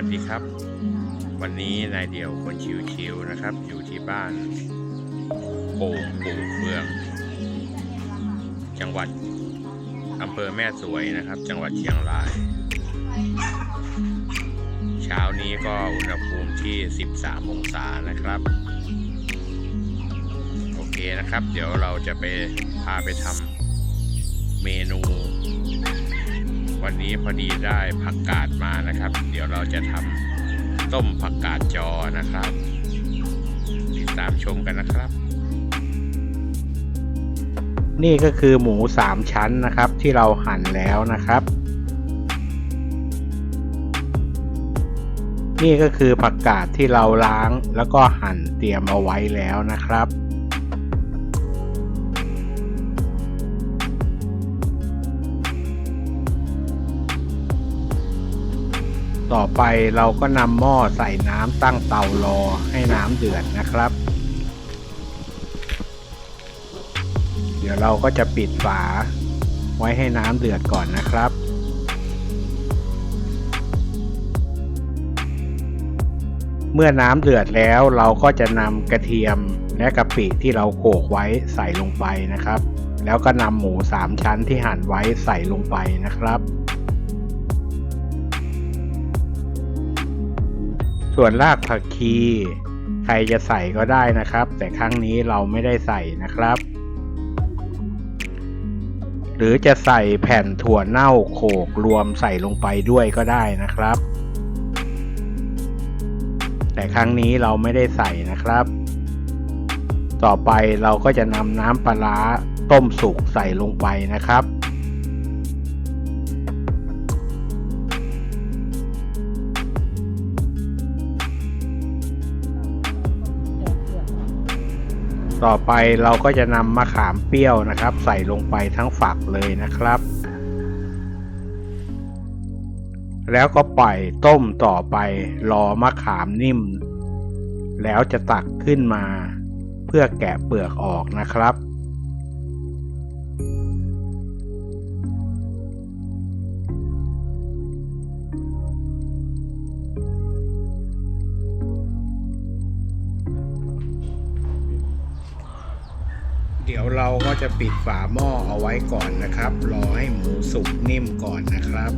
วัสดีครับ วันนี้นายเดี่ยวคนชิวๆนะครับ อยู่ที่บ้านโป่งปู่เฟือง จังหวัดอำเภอแม่สวยนะครับ จังหวัดเชียงราย เช้านี้ก็อุณหภูมิที่ 13 องศานะครับ โอเคนะครับ เดี๋ยวเราจะไปพาไปทำเมนู วันนี้พอดีได้ผักกาดมานะครับ เดี๋ยวเราจะทำต้มผักกาดจอนะครับ ติดตามชมกันนะครับ นี่ก็คือหมูสามชั้นนะครับ ที่เราหั่นแล้วนะครับ นี่ก็คือผักกาดที่เราล้างแล้วก็หั่นเตรียมเอาไว้แล้วนะครับ ต่อไปเราก็นำหม้อใส่น้ำตั้งเตารอให้น้ำเดือดนะครับ เดี๋ยวเราก็จะปิดฝา ไว้ให้น้ำเดือดก่อนนะครับเมื่อน้ำเดือดแล้วเราก็จะนำกระเทียมและกะปิที่เราโขกไว้ใส่ลงไปนะครับ แล้วก็นำหมูสามชั้นที่หั่นไว้ใส่ลงไปนะครับ ส่วนรากผักชี ใครจะใส่ก็ได้นะครับ แต่ครั้งนี้เราไม่ได้ใส่นะครับ หรือจะใส่แผ่นถั่วเน่าโขกรวมใส่ลงไปด้วยก็ได้นะครับ แต่ครั้งนี้เราไม่ได้ใส่นะครับ ต่อไปเราก็จะนำน้ำปลาร้าต้มสุกใส่ลงไปนะครับ ต่อไปเราก็จะนำมะขามเปรี้ยวนะครับ ใส่ลงไปทั้งฝักเลยนะครับ แล้วก็ปล่อยต้มต่อไปรอมะขามนิ่ม แล้วจะตักขึ้นมา เพื่อแกะเปลือกออกนะครับ ดี๋ยวเราก็จะปิดฝาหม้อเอาไว้ก่อนนะครับ รอให้หมูสุกนิ่มก่อนนะครับ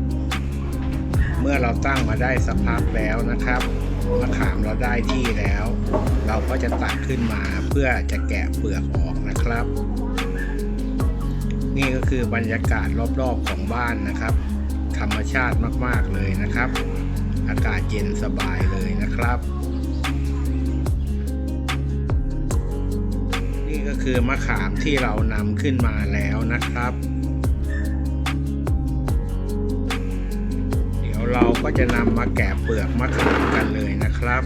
เมื่อเราตั้งมาได้สักพักแล้วนะครับมะขามเราได้ที่แล้ว เราก็จะตักขึ้นมาเพื่อจะแกะเปลือกออกนะครับ นี่ก็คือบรรยากาศรอบๆของบ้านนะครับ ธรรมชาติมากๆเลยนะครับ อากาศเย็นสบายเลยนะครับ คือมะขามที่เรานำขึ้นมาแล้วนะครับ เดี๋ยวเราก็จะนำมาแกะเปลือกมะขามกันเลยนะครับ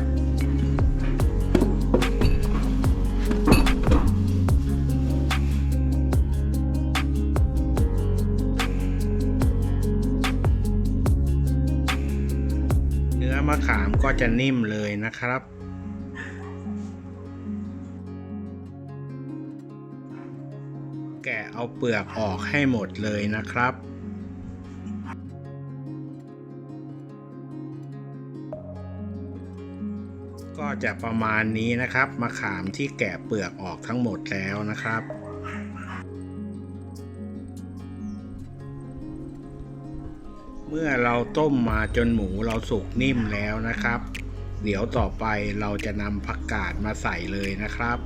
เนื้อมะขามก็จะนิ่มเลยนะครับ เอาเปลือกออกให้หมดเลยนะครับ ก็จะประมาณนี้นะครับมะขามที่แกะเปลือกออกทั้งหมดแล้วนะครับเมื่อเราต้มมาจนหมูเราสุกนิ่มแล้วนะครับ เดี๋ยวต่อไปเราจะนำผักกาดมาใส่เลยนะครับ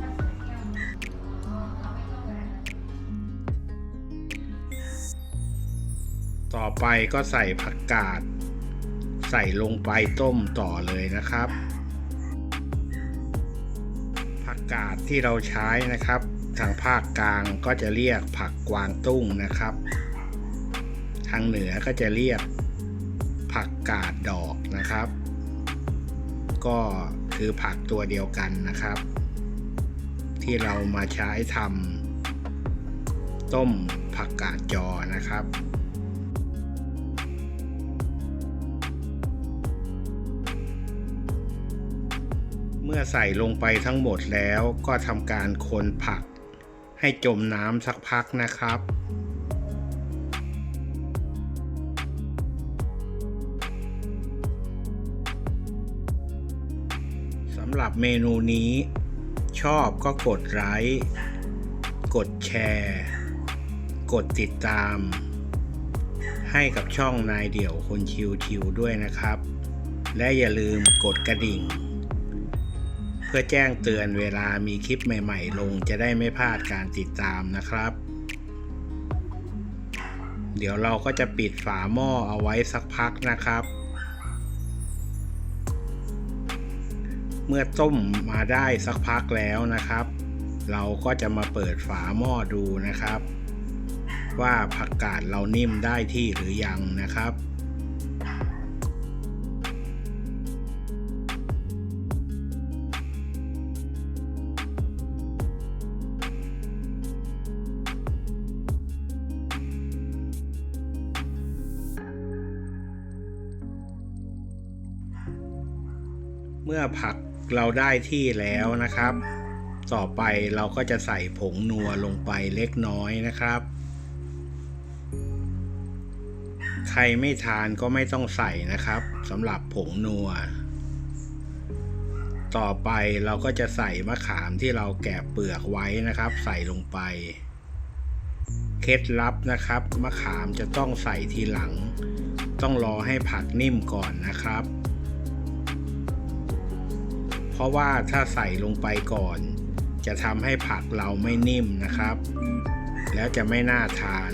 ต่อไปก็ใส่ผักกาด ใส่ลงไปต้มต่อเลยนะครับ ผักกาดที่เราใช้นะครับ ทางภาคกลางก็จะเรียกผักกวางตุ้งนะครับ ทางเหนือก็จะเรียกผักกาดดอกนะครับ ก็คือผักตัวเดียวกันนะครับ ที่เรามาใช้ทำต้มผักกาดจอนะครับ มื่อใส่ลงไปทั้งหมดแล้วก็ทำการคนผัก ให้จมน้ำสักพักนะครับเำหรับเมนูนี้ ชอบก็กดไลค์กดแชร์ กดติดตาม ให้กับช่องนายเดี่ยวคนชิวชิวๆด้วยนะครับ และอย่าลืมกดกระดิ่ง เพื่อแจ้งเตือนเวลามีคลิปใหม่ๆ ลงจะได้ไม่พลาดการติดตามนะครับ เดี๋ยวเราก็จะปิดฝาหม้อเอาไว้สักพักนะครับ เมื่อต้มมาได้สักพักแล้วนะครับ เราก็จะมาเปิดฝาหม้อดูนะครับ ว่าผักกาดเรานิ่มได้ที่หรือยังนะครับ เมื่อผักเราได้ที่แล้วนะครับ ต่อไปเราก็จะใส่ผงนัวลงไปเล็กน้อยนะครับ ใครไม่ทานก็ไม่ต้องใส่นะครับสำหรับผงนัว ต่อไปเราก็จะใส่มะขามที่เราแกะเปลือกไว้นะครับ ใส่ลงไปเคล็ดลับนะครับ มะขามจะต้องใส่ทีหลัง ต้องรอให้ผักนิ่มก่อนนะครับ เพราะว่าถ้าใส่ลงไปก่อน จะทำให้ผักเราไม่นิ่มนะครับ แล้วจะไม่น่าทาน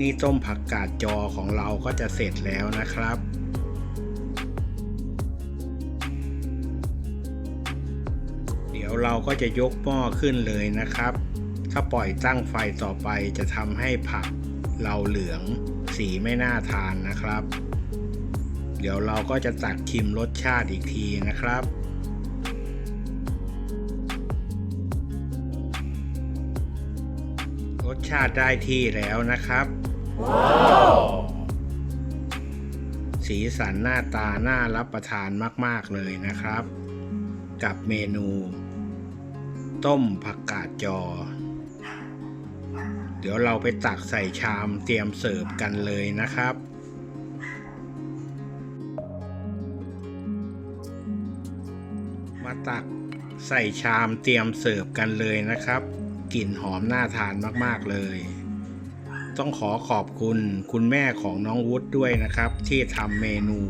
นี่ต้มผักกาดจอของเราก็จะเสร็จแล้วนะครับเดี๋ยวเราก็จะยกหม้อขึ้นเลยนะครับ ถ้าปล่อยตั้งไฟต่อไปจะทำให้ผักเราเหลืองสีไม่น่าทานนะครับ เดี๋ยวเราก็จะตักชิมรสชาติอีกทีนะครับรสชาติได้ที่แล้วนะครับสีสันหน้าตาน่ารับประทานมาก ๆ เลยนะครับ กับเมนู ต้มผักกาดจอ เดี๋ยวเราไปตักใส่ชามเตรียมเสิร์ฟกันเลยนะครับ มาตักใส่ชามเตรียมเสิร์ฟกันเลยนะครับ กลิ่นหอมน่าทานมากๆเลย ต้องขอขอบคุณคุณแม่ของน้องวุฒิด้วยนะครับ ที่ทำเมนู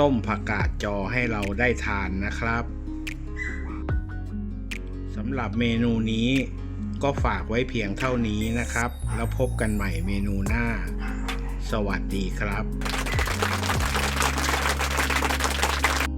ต้มผักกาดจอให้เราได้ทานนะครับสำหรับเมนูนี้ก็ฝากไว้เพียงเท่านี้นะครับ แล้วพบกันใหม่เมนูหน้า สวัสดีครับ